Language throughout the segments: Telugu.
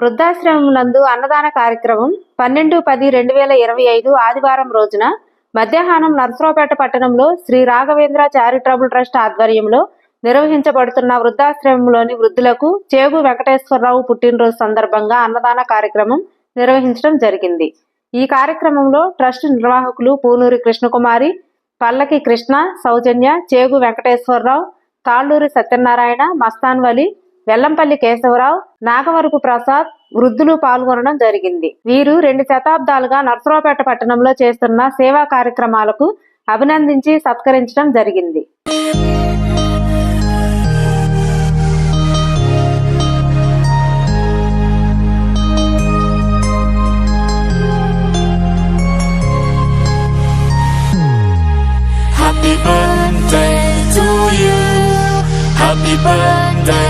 వృద్ధాశ్రమం నందు అన్నదాన కార్యక్రమం పన్నెండు పది రెండు వేల ఇరవై ఐదు ఆదివారం రోజున మధ్యాహ్నం నర్సరావుపేట పట్టణంలో శ్రీ రాఘవేంద్ర చారిటబుల్ ట్రస్ట్ ఆధ్వర్యంలో నిర్వహించబడుతున్న వృద్ధాశ్రమంలోని వృద్ధులకు చేగు వెంకటేశ్వరరావు పుట్టినరోజు సందర్భంగా అన్నదాన కార్యక్రమం నిర్వహించడం జరిగింది. ఈ కార్యక్రమంలో ట్రస్ట్ నిర్వాహకులు పూనూరి కృష్ణకుమారి పల్లకి కృష్ణ సౌజన్య చేగు వెంకటేశ్వరరావు తాళ్ళూరి సత్యనారాయణ మస్తాన్వలి వెల్లంపల్లి కేశవరావు నాగవరపు ప్రసాద్ వృద్ధులు పాల్గొనడం జరిగింది వీరు రెండు శతాబ్దాలుగా నర్సరావుపేట పట్టణంలో చేస్తున్న సేవా కార్యక్రమాలకు అభినందించి సత్కరించడం జరిగింది Happy birthday to you. Happy birthday.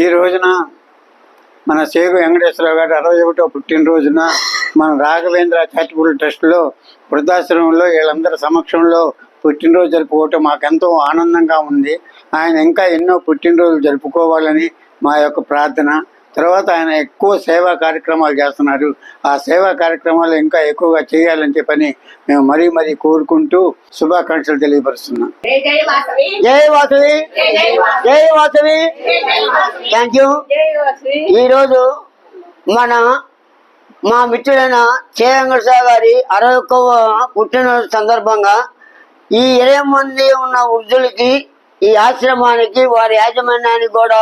ఈ రోజున మన సేగు వెంకటేశ్వరరావు గారు అరవై ఒకటో పుట్టినరోజున మన రాఘవేంద్ర చారిటబుల్ ట్రస్ట్లో వృద్ధాశ్రమంలో వీళ్ళందరి సమక్షంలో పుట్టినరోజు జరుపుకోవటం మాకెంతో ఆనందంగా ఉంది. ఆయన ఇంకా ఎన్నో పుట్టినరోజులు జరుపుకోవాలని మా యొక్క ప్రార్థన. తర్వాత ఆయన ఎక్కువ సేవా కార్యక్రమాలు చేస్తున్నారు. ఆ సేవా కార్యక్రమాలు ఇంకా ఎక్కువగా చేయాలని చెప్పని మేము మరీ మరీ కోరుకుంటూ శుభాకాంక్షలు తెలియపరుస్తున్నాం. జై వాసవి. జై థ్యాంక్ యూ ఈరోజు మన మా మిత్రుడైన చేయంగసా గారి అరవై ఒక్కవ పుట్టినరోజు సందర్భంగా ఈ ఇరవై మంది ఉన్న వృద్ధులకి ఈ ఆశ్రమానికి వారి యాజమాన్యానికి కూడా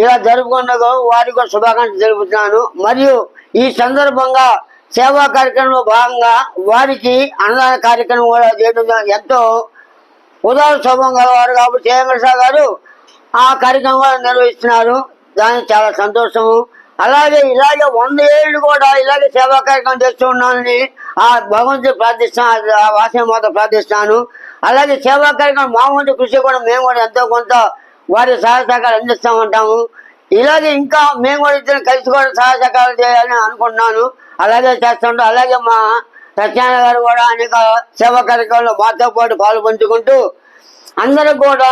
ఇలా జరుపుకున్న వారికి కూడా శుభాకాంక్షలు తెలుపుతున్నాను. మరియు ఈ సందర్భంగా సేవా కార్యక్రమంలో భాగంగా వారికి అన్నదాన కార్యక్రమం కూడా చేయడం ఎంతో ఉదాహరణ స్వభావం గలవారు కాబట్టి చేయంగసా గారు ఆ కార్యక్రమం కూడా నిర్వహిస్తున్నారు. దానికి చాలా సంతోషము. అలాగే ఇలాగే వంద ఏళ్ళు కూడా ఇలాగే సేవా కార్యక్రమం చేస్తూ ఉన్నానని ఆ భగవంతుడు ప్రార్థిస్తాను ఆ వాసన మాత ప్రార్థిస్తాను. అలాగే సేవా కార్యక్రమం మా వంతు కృషి కూడా మేము కూడా ఎంతో కొంత వారి సహాయ సహకారాలు అందిస్తూ ఉంటాము. ఇలాగే ఇంకా మేము కూడా ఇద్దరు కలిసి కూడా సహాయ సహకారాలు చేయాలని అనుకుంటున్నాను. అలాగే చేస్తుంటాం అలాగే మా సత్యనారాయణ గారు కూడా అనేక సేవా కార్యక్రమాల్లో మాతో పాటు పాలు పంచుకుంటూ అందరూ కూడా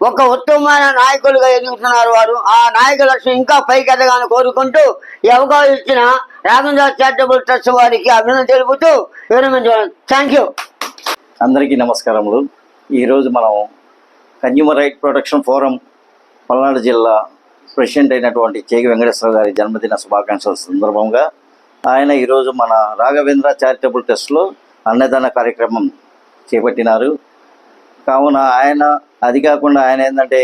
ఒక ఉత్తమమైన నాయకులుగా ఎదుగుతున్నారు వారు. ఆ నాయక లక్ష్యం ఇంకా పైకి ఎదగాలని కోరుకుంటూ ఈ అవకాశం ఇచ్చిన రాఘవేంద్ర చారిటబుల్ ట్రస్ట్ వారికి అభినందన తెలుపుతూ విరమించాను థ్యాంక్ యూ అందరికీ నమస్కారములు. ఈరోజు మనం consumer right protection forum Palnadu జిల్లా ప్రెసిడెంట్ అయినటువంటి చేగి వెంకటేశ్వర గారి జన్మదిన శుభాకాంక్షల సందర్భంగా ఆయన ఈరోజు మన రాఘవేంద్ర చారిటబుల్ ట్రస్ట్లో అన్నదాన కార్యక్రమం చేపట్టినారు. కావున ఆయన అది కాకుండా ఆయన ఏంటంటే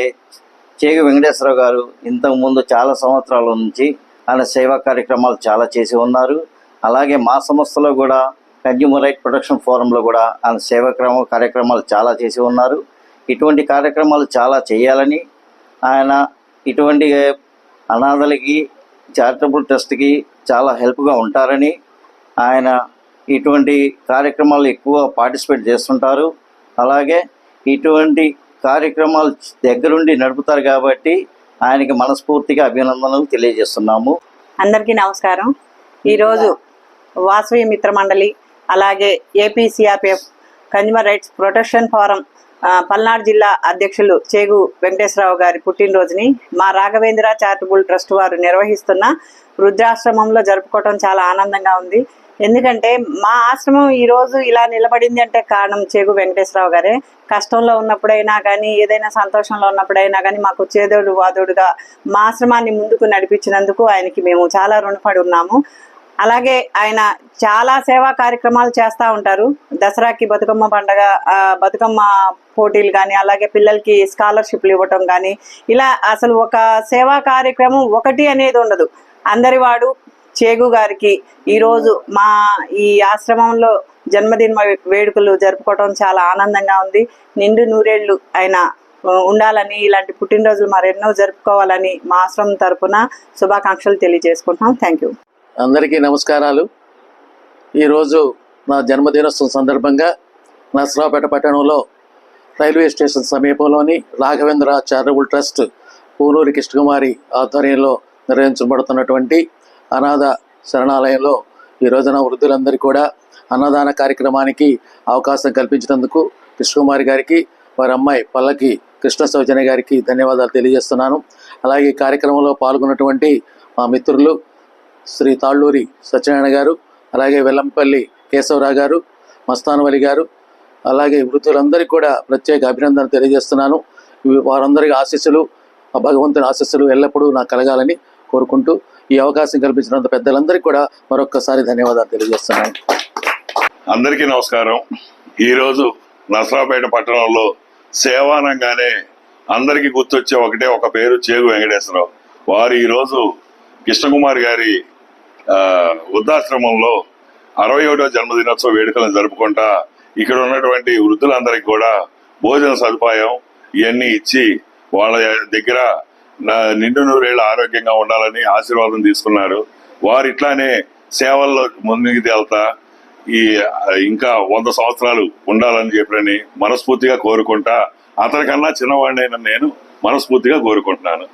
చేగి వెంకటేశ్వరరావు గారు ఇంతకుముందు చాలా సంవత్సరాల నుంచి ఆయన సేవా కార్యక్రమాలు చాలా చేసి ఉన్నారు. అలాగే మా సంస్థలో కూడా కన్జ్యూమర్ రైట్ ప్రొటెక్షన్ ఫోరంలో కూడా ఆయన సేవా క్రమ కార్యక్రమాలు చాలా చేసి ఉన్నారు. ఇటువంటి కార్యక్రమాలు చాలా చేయాలని ఆయన ఇటువంటి అనాథలకి చారిటబుల్ ట్రస్ట్కి చాలా హెల్ప్గా ఉంటారని ఆయన ఇటువంటి కార్యక్రమాలు ఎక్కువ పార్టిసిపేట్ చేస్తుంటారు. అలాగే ఇటువంటి కార్యక్రమాలు దగ్గరుండి నడుపుతారు కాబట్టి ఆయనకి మనస్ఫూర్తిగా అభినందనలు తెలియజేస్తున్నాము. అందరికీ నమస్కారం. ఈరోజు వాసవి మిత్ర మండలి అలాగే APCRPF consumer rights protection forum Palnadu జిల్లా అధ్యక్షులు చేగు వెంకటేశ్వరరావు గారి పుట్టినరోజుని మా రాఘవేంద్ర చారిటబుల్ ట్రస్ట్ వారు నిర్వహిస్తున్న వృద్ధాశ్రమంలో జరుపుకోవటం చాలా ఆనందంగా ఉంది. ఎందుకంటే మా ఆశ్రమం ఈరోజు ఇలా నిలబడింది అంటే కారణం చేగు వెంకటేశ్వరరావు గారే. కష్టంలో ఉన్నప్పుడైనా కానీ ఏదైనా సంతోషంలో ఉన్నప్పుడైనా కానీ మాకు చేదోడు వాదోడుగా మా ఆశ్రమాన్ని ముందుకు నడిపించినందుకు ఆయనకి మేము చాలా రుణపడి ఉన్నాము. అలాగే ఆయన చాలా సేవా కార్యక్రమాలు చేస్తూ ఉంటారు. దసరాకి బతుకమ్మ పండగ బతుకమ్మ పోటీలు కానీ అలాగే పిల్లలకి స్కాలర్షిప్లు ఇవ్వటం కానీ ఇలా అసలు ఒక సేవా కార్యక్రమం ఒకటి అనేది ఉండదు. అందరి వాడు చేగు గారికి ఈరోజు మా ఈ ఆశ్రమంలో జన్మదిన వేడుకలు జరుపుకోవడం చాలా ఆనందంగా ఉంది. నిండు నూరేళ్ళు ఆయన ఉండాలని ఇలాంటి పుట్టినరోజులు మరెన్నో జరుపుకోవాలని మా ఆశ్రమం తరఫున శుభాకాంక్షలు తెలియజేసుకుంటున్నాం. థ్యాంక్ యూ అందరికీ నమస్కారాలు. ఈరోజు నా జన్మదినోత్సవం సందర్భంగా నర్సరావుపేట పట్టణంలో రైల్వే స్టేషన్ సమీపంలోని రాఘవేంద్ర చారిటబుల్ ట్రస్ట్ పూనూరి కృష్ణకుమారి ఆధ్వర్యంలో నిర్వహించబడుతున్నటువంటి అనాథ శరణాలయంలో ఈ రోజున వృద్ధులందరికీ కూడా అన్నదాన కార్యక్రమానికి అవకాశం కల్పించినందుకు కృష్ణకుమారి గారికి వారి అమ్మాయి పల్లకి కృష్ణ సౌజన్య గారికి ధన్యవాదాలు తెలియజేస్తున్నాను. అలాగే ఈ కార్యక్రమంలో పాల్గొన్నటువంటి మా మిత్రులు శ్రీ తాళ్ళూరి సత్యనారాయణ గారు అలాగే వెల్లంపల్లి కేశవరావు గారు మస్తానవలి గారు అలాగే వృద్ధులందరికీ కూడా ప్రత్యేక అభినందన తెలియజేస్తున్నాను. వారందరికీ ఆశీస్సులు భగవంతుని ఆశీస్సులు ఎల్లప్పుడూ నాకు కలగాలని కోరుకుంటూ ఈ అవకాశం కల్పించినంత పెద్దలందరికీ కూడా మరొక్కసారి ధన్యవాదాలు తెలియజేస్తున్నాను. అందరికీ నమస్కారం. ఈరోజు నసరాపేట పట్టణంలో సేవానంగానే అందరికీ గుర్తొచ్చే ఒకటే ఒక పేరు చేగు వెంకటేశ్వరరావు. వారు ఈరోజు కృష్ణకుమార్ గారి వృద్ధాశ్రమంలో అరవై ఒకటో జన్మదినోత్సవ వేడుకలను జరుపుకుంటా ఇక్కడ ఉన్నటువంటి వృద్ధులందరికీ కూడా భోజన సదుపాయం ఇవన్నీ ఇచ్చి వాళ్ళ దగ్గర నిండు నూరేళ్ళు ఆరోగ్యంగా ఉండాలని ఆశీర్వాదం తీసుకున్నారు. వారు ఇట్లానే సేవల్లో ముందుకు తేల్తా ఈ ఇంకా వంద సంవత్సరాలు ఉండాలని చెప్పని మనస్ఫూర్తిగా కోరుకుంటా. అతనికన్నా చిన్నవాడినైనా నేను మనస్ఫూర్తిగా కోరుకుంటున్నాను.